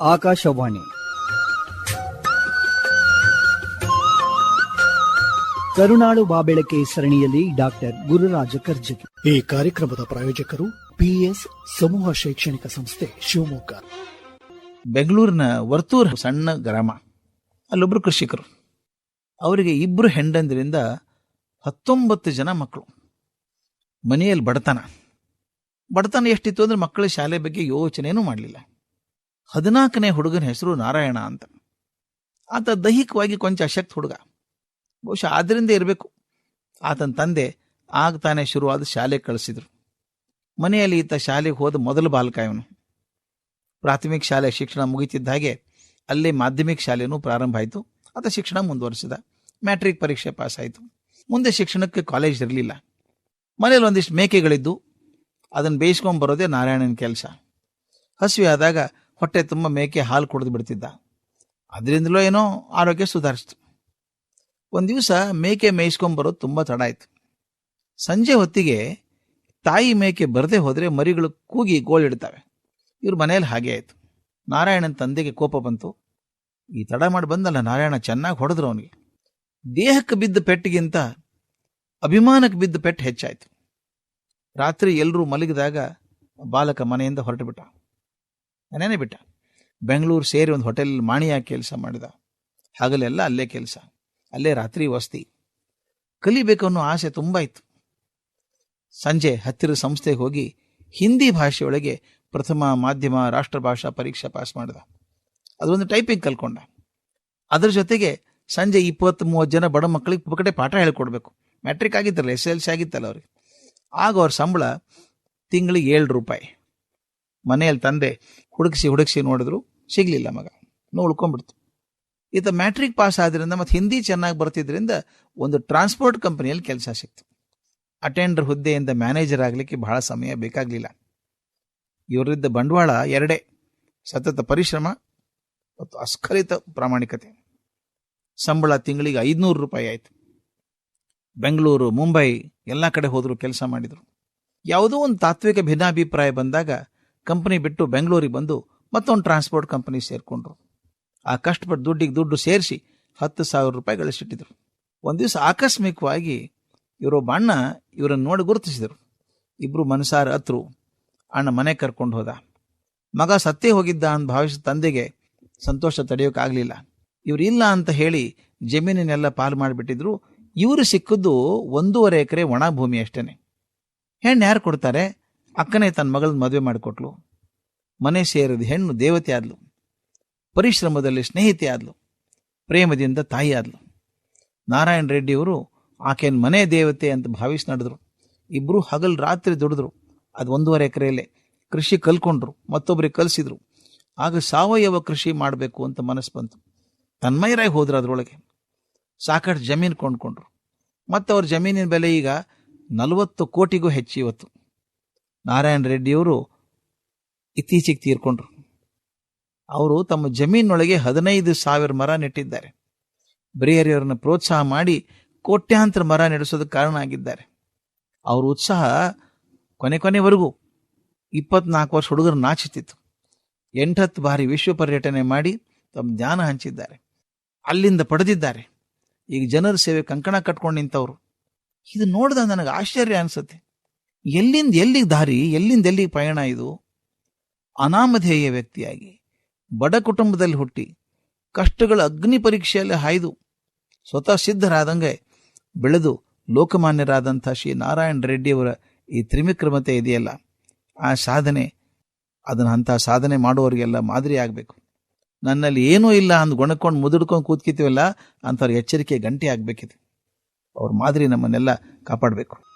ಆಕಾಶವಾಣಿ. ಕರುನಾಡು ಬಾಬೆಳಕೆ ಸರಣಿಯಲ್ಲಿ ಡಾಕ್ಟರ್ ಗುರುರಾಜ ಕರ್ಜಗಿ ಈ ಕಾರ್ಯಕ್ರಮದ ಪ್ರಾಯೋಜಕರು ಪಿಎಸ್ ಸಮೂಹ ಶೈಕ್ಷಣಿಕ ಸಂಸ್ಥೆ ಶಿವಮೊಗ್ಗ. ಬೆಂಗಳೂರಿನ ವರ್ತೂರ್ ಸಣ್ಣ ಗ್ರಾಮ ಅಲ್ಲೊಬ್ರು ಕೃಷಿಕರು. ಅವರಿಗೆ ಇಬ್ಬರು ಹೆಂಡಂದ್ರಿಂದ ಹತ್ತೊಂಬತ್ತು ಜನ ಮಕ್ಕಳು. ಮನೆಯಲ್ಲಿ ಬಡತನ. ಬಡತನ ಎಷ್ಟಿತ್ತು ಅಂದ್ರೆ ಮಕ್ಕಳ ಶಾಲೆ ಬಗ್ಗೆ ಯೋಚನೆಯೂ ಮಾಡಲಿಲ್ಲ. ಹದಿನಾಲ್ಕನೇ ಹುಡುಗನ ಹೆಸರು ನಾರಾಯಣ ಅಂತ. ಆತ ದೈಹಿಕವಾಗಿ ಕೊಂಚ ಅಶಕ್ತ ಹುಡುಗ. ಬಹುಶಃ ಆದ್ರಿಂದ ಇರಬೇಕು. ಆತನ ತಂದೆ ಆಗ ತಾನೇ ಶುರುವಾದ ಶಾಲೆಗೆ ಕಳಿಸಿದ್ರು. ಮನೆಯಲ್ಲಿ ಈತ ಶಾಲೆಗೆ ಹೋದ ಮೊದಲ ಬಾಲಕ ಇವನು. ಪ್ರಾಥಮಿಕ ಶಾಲೆ ಶಿಕ್ಷಣ ಮುಗಿತಿದ್ದ ಹಾಗೆ ಅಲ್ಲಿ ಮಾಧ್ಯಮಿಕ ಶಾಲೆನೂ ಪ್ರಾರಂಭ ಆಯಿತು. ಆತ ಶಿಕ್ಷಣ ಮುಂದುವರಿಸಿದ. ಮ್ಯಾಟ್ರಿಕ್ ಪರೀಕ್ಷೆ ಪಾಸ್ ಆಯಿತು ಮುಂದೆ ಶಿಕ್ಷಣಕ್ಕೆ ಕಾಲೇಜ್ ಇರಲಿಲ್ಲ. ಮನೇಲಿ ಒಂದಿಷ್ಟು ಮೇಕೆಗಳಿದ್ದು, ಅದನ್ನು ಬೇಯಿಸ್ಕೊಂಡ್ ಬರೋದೇ ನಾರಾಯಣನ ಕೆಲಸ. ಹಸಿವೆ ಆದಾಗ ಹೊಟ್ಟೆ ತುಂಬ ಮೇಕೆ ಹಾಲು ಕುಡಿದು ಬಿಡ್ತಿದ್ದ. ಅದರಿಂದಲೋ ಏನೋ ಆರೋಗ್ಯ ಸುಧಾರಿಸ್ತು. ಒಂದು ದಿವಸ ಮೇಕೆ ಮೇಯಿಸ್ಕೊಂಬರೋದು ತುಂಬ ತಡ ಆಯಿತು. ಸಂಜೆ ಹೊತ್ತಿಗೆ ತಾಯಿ ಮೇಕೆ ಬರದೇ ಹೋದರೆ ಮರಿಗಳು ಕೂಗಿ ಗೋಳಿಡ್ತವೆ ಇವ್ರ ಮನೆಯಲ್ಲಿ ಹಾಗೆ ಆಯಿತು. ನಾರಾಯಣನ ತಂದೆಗೆ ಕೋಪ ಬಂತು. ಈ ತಡ ಮಾಡಿ ಬಂದಲ್ಲ ನಾರಾಯಣ, ಚೆನ್ನಾಗಿ ಹೊಡೆದ್ರು ಅವನಿಗೆ. ದೇಹಕ್ಕೆ ಬಿದ್ದ ಪೆಟ್ಟಿಗಿಂತ ಅಭಿಮಾನಕ್ಕೆ ಬಿದ್ದ ಪೆಟ್ಟು ಹೆಚ್ಚಾಯಿತು. ರಾತ್ರಿ ಎಲ್ಲರೂ ಮಲಗಿದಾಗ ಬಾಲಕ ಮನೆಯಿಂದ ಹೊರಟು ಬಿಟ್ಟ. ಮನೇನೆ ಬಿಟ್ಟ ಬೆಂಗಳೂರು ಸೇರಿ ಒಂದು ಹೋಟೆಲ್ ಮಾಣಿಯಾಗಿ ಕೆಲಸ ಮಾಡಿದ. ಹಗಲೆಲ್ಲ ಅಲ್ಲೇ ಕೆಲಸ. ಅಲ್ಲೇ ರಾತ್ರಿ ವಸ್ತಿ. ಕಲಿಬೇಕು ಅನ್ನೋ ಆಸೆ ತುಂಬ ಇತ್ತು. ಸಂಜೆ ಹತ್ತಿರ ಸಂಸ್ಥೆಗೆ ಹೋಗಿ ಹಿಂದಿ ಭಾಷೆಯೊಳಗೆ ಪ್ರಥಮ, ಮಾಧ್ಯಮ ರಾಷ್ಟ್ರಭಾಷಾ ಪರೀಕ್ಷೆ ಪಾಸ್ ಮಾಡಿದ. ಅದೊಂದು ಟೈಪಿಂಗ್ ಕಲ್ಕೊಂಡ. ಅದ್ರ ಜೊತೆಗೆ ಸಂಜೆ ಇಪ್ಪತ್ತು ಮೂವತ್ತು ಜನ ಬಡ ಮಕ್ಕಳಿಗೆ ಪುಕ್ಕಟೆ ಪಾಠ ಹೇಳ್ಕೊಡ್ಬೇಕು. ಮ್ಯಾಟ್ರಿಕ್ ಆಗಿತ್ತಲ್ಲ ಎಸ್ ಎಲ್ ಸಿ ಆಗಿತ್ತಲ್ಲ ಅವ್ರಿಗೆ. ಆಗ ಅವ್ರ ಸಂಬಳ ತಿಂಗಳಿಗೆ ಏಳು ರೂಪಾಯಿ. ಮನೆಯಲ್ಲಿ ತಂದೆ ಹುಡುಕಿಸಿ ಹುಡುಕಿಸಿ ನೋಡಿದ್ರು ಸಿಗ್ಲಿಲ್ಲ ಮಗ. ಉಳ್ಕೊಂಡ್ಬಿಡ್ತು. ಈತ ಮ್ಯಾಟ್ರಿಕ್ ಪಾಸ್ ಆದ್ರಿಂದ ಮತ್ತು ಹಿಂದಿ ಚೆನ್ನಾಗಿ ಬರ್ತಿದ್ರಿಂದ ಒಂದು ಟ್ರಾನ್ಸ್ಪೋರ್ಟ್ ಕಂಪನಿಯಲ್ಲಿ ಕೆಲಸ ಸಿಕ್ತು. ಅಟೆಂಡರ್ ಹುದ್ದೆಯಿಂದ ಮ್ಯಾನೇಜರ್ ಆಗಲಿಕ್ಕೆ ಬಹಳ ಸಮಯ ಬೇಕಾಗಲಿಲ್ಲ. ಇವರಿದ್ದ ಬಂಡವಾಳ ಎರಡೇ. ಸತತ ಪರಿಶ್ರಮ ಮತ್ತು ಅಸ್ಖಲಿತ ಪ್ರಾಮಾಣಿಕತೆ. ಸಂಬಳ ತಿಂಗಳಿಗೆ ಐದುನೂರು ರೂಪಾಯಿ ಆಯಿತು. ಬೆಂಗಳೂರು, ಮುಂಬೈ ಎಲ್ಲ ಕಡೆ ಹೋದರೂ ಕೆಲಸ ಮಾಡಿದರು. ಯಾವುದೋ ಒಂದು ತಾತ್ವಿಕ ಭಿನ್ನಾಭಿಪ್ರಾಯ ಬಂದಾಗ ಕಂಪನಿ ಬಿಟ್ಟು ಬೆಂಗಳೂರಿಗೆ ಬಂದು ಮತ್ತೊಂದು ಟ್ರಾನ್ಸ್ಪೋರ್ಟ್ ಕಂಪನಿ ಸೇರಿಕೊಂಡ್ರು. ಆ ಕಷ್ಟಪಟ್ಟು ದುಡ್ಡಿಗೆ ದುಡ್ಡು ಸೇರಿಸಿ ಹತ್ತು ಸಾವಿರ ರೂಪಾಯಿ ಗಳಿಸಿಟ್ಟಿದ್ರು ಒಂದು ದಿವಸ ಆಕಸ್ಮಿಕವಾಗಿ ಇವರೊಬ್ಬ ಅಣ್ಣ ಇವರನ್ನು ನೋಡಿ ಗುರುತಿಸಿದರು. ಇಬ್ಬರು ಮನಸಾರ ಹತ್ರು. ಅಣ್ಣ ಮನೆ ಕರ್ಕೊಂಡು ಹೋದ. ಮಗ ಸತ್ತೇ ಹೋಗಿದ್ದ ಅಂತ ಭಾವಿಸಿದ ತಂದೆಗೆ ಸಂತೋಷ ತಡೆಯೋಕ್ಕಾಗಲಿಲ್ಲ ಇವರು ಇಲ್ಲ ಅಂತ ಹೇಳಿ ಜಮೀನಿನೆಲ್ಲ ಪಾಲು ಮಾಡಿಬಿಟ್ಟಿದ್ರು. ಇವರು ಸಿಕ್ಕಿದ್ದು ಒಂದೂವರೆ ಎಕರೆ ಒಣ ಭೂಮಿ ಅಷ್ಟೇನೆ. ಹೆಣ್ಣು ಯಾರು ಕೊಡ್ತಾರೆ? ಅಕ್ಕನೇ ತನ್ನ ಮಗಳನ್ನ ಮದುವೆ ಮಾಡಿಕೊಟ್ಲು. ಮನೆ ಸೇರಿದ ಹೆಣ್ಣು ದೇವತೆ ಆದ್ಲು. ಪರಿಶ್ರಮದಲ್ಲಿ ಸ್ನೇಹಿತೆ ಆದ್ಲು. ಪ್ರೇಮದಿಂದ ತಾಯಿ ಆದ್ಲು. ನಾರಾಯಣ ರೆಡ್ಡಿಯವರು ಆಕೆನ ಮನೆ ದೇವತೆ ಅಂತ ಭಾವಿಸಿ ನಡೆದ್ರು. ಇಬ್ಬರು ಹಗಲು ರಾತ್ರಿ ದುಡಿದ್ರು. ಅದು ಒಂದೂವರೆ ಎಕರೆಯಲ್ಲೇ ಕೃಷಿ ಕಲ್ಕೊಂಡ್ರು. ಮತ್ತೊಬ್ಬರಿಗೆ ಕಲಿಸಿದ್ರು. ಆಗ ಸಾವಯವ ಕೃಷಿ ಮಾಡಬೇಕು ಅಂತ ಮನಸ್ಸು ಬಂತು. ತನ್ಮಯರಾಗಿ ಹೋದ್ರು ಅದರೊಳಗೆ. ಸಾಕಷ್ಟು ಜಮೀನು ಕೊಂಡ್ಕೊಂಡ್ರು. ಮತ್ತು ಅವ್ರ ಜಮೀನಿನ ಬೆಲೆ ಈಗ ನಲವತ್ತು ಕೋಟಿಗೂ ಹೆಚ್ಚು ಇವತ್ತು. ನಾರಾಯಣ ರೆಡ್ಡಿಯವರು ಇತ್ತೀಚೆಗೆ ತೀರ್ಕೊಂಡ್ರು. ಅವರು ತಮ್ಮ ಜಮೀನೊಳಗೆ ಹದಿನೈದು ಸಾವಿರ ಮರ ನೆಟ್ಟಿದ್ದಾರೆ. ಬರಿಹರಿಯವರನ್ನ ಪ್ರೋತ್ಸಾಹ ಮಾಡಿ ಕೋಟ್ಯಾಂತರ ಮರ ನೆಡೆಸೋದಕ್ಕೆ ಕಾರಣ ಆಗಿದ್ದಾರೆ. ಅವರ ಉತ್ಸಾಹ ಕೊನೆ ಕೊನೆವರೆಗೂ ಇಪ್ಪತ್ನಾಲ್ಕು ವರ್ಷ ಹುಡುಗರು ನಾಚುತ್ತಿತ್ತು ಎಂಟತ್ತು ಬಾರಿ ವಿಶ್ವ ಪರ್ಯಟನೆ ಮಾಡಿ ತಮ್ಮ ಜ್ಞಾನ ಹಂಚಿದ್ದಾರೆ. ಅಲ್ಲಿಂದ ಪಡೆದಿದ್ದಾರೆ. ಈಗ ಜನರ ಸೇವೆ ಕಂಕಣ ಕಟ್ಕೊಂಡು ನಿಂತವರು. ಇದು ನೋಡಿದ ನನಗೆ ಆಶ್ಚರ್ಯ ಅನಿಸುತ್ತೆ. ಎಲ್ಲಿಂದ ಎಲ್ಲಿಗೆ ದಾರಿ, ಎಲ್ಲಿಂದ ಎಲ್ಲಿಗೆ ಪಯಣ ಇದು? ಅನಾಮಧೇಯ ವ್ಯಕ್ತಿಯಾಗಿ, ಬಡ ಕುಟುಂಬದಲ್ಲಿ ಹುಟ್ಟಿ, ಕಷ್ಟಗಳ ಅಗ್ನಿ ಪರೀಕ್ಷೆಯಲ್ಲಿ ಹಾಯ್ದು, ಸ್ವತಃ ಸಿದ್ಧರಾದಂಗೆ ಬೆಳೆದು ಲೋಕಮಾನ್ಯರಾದಂಥ ಶ್ರೀ ನಾರಾಯಣ ರೆಡ್ಡಿಯವರ ಈ ತ್ರಿವಿಕ್ರಮತೆ ಇದೆಯಲ್ಲ? ಆ ಸಾಧನೆ, ಅದನ್ನು ಅಂಥ ಸಾಧನೆ ಮಾಡುವವರಿಗೆಲ್ಲ ಮಾದರಿ ಆಗಬೇಕು. ನನ್ನಲ್ಲಿ ಏನೂ ಇಲ್ಲ ಅಂದು ಗೊಣಕೊಂಡು ಮುದುಡ್ಕೊಂಡು ಕೂತ್ಕಿತೀವಲ್ಲ ಅಂಥವ್ರ ಎಚ್ಚರಿಕೆ ಗಂಟೆ ಆಗಬೇಕಿದೆ ಅವ್ರ ಮಾದರಿ ನಮ್ಮನ್ನೆಲ್ಲ ಕಾಪಾಡಬೇಕು.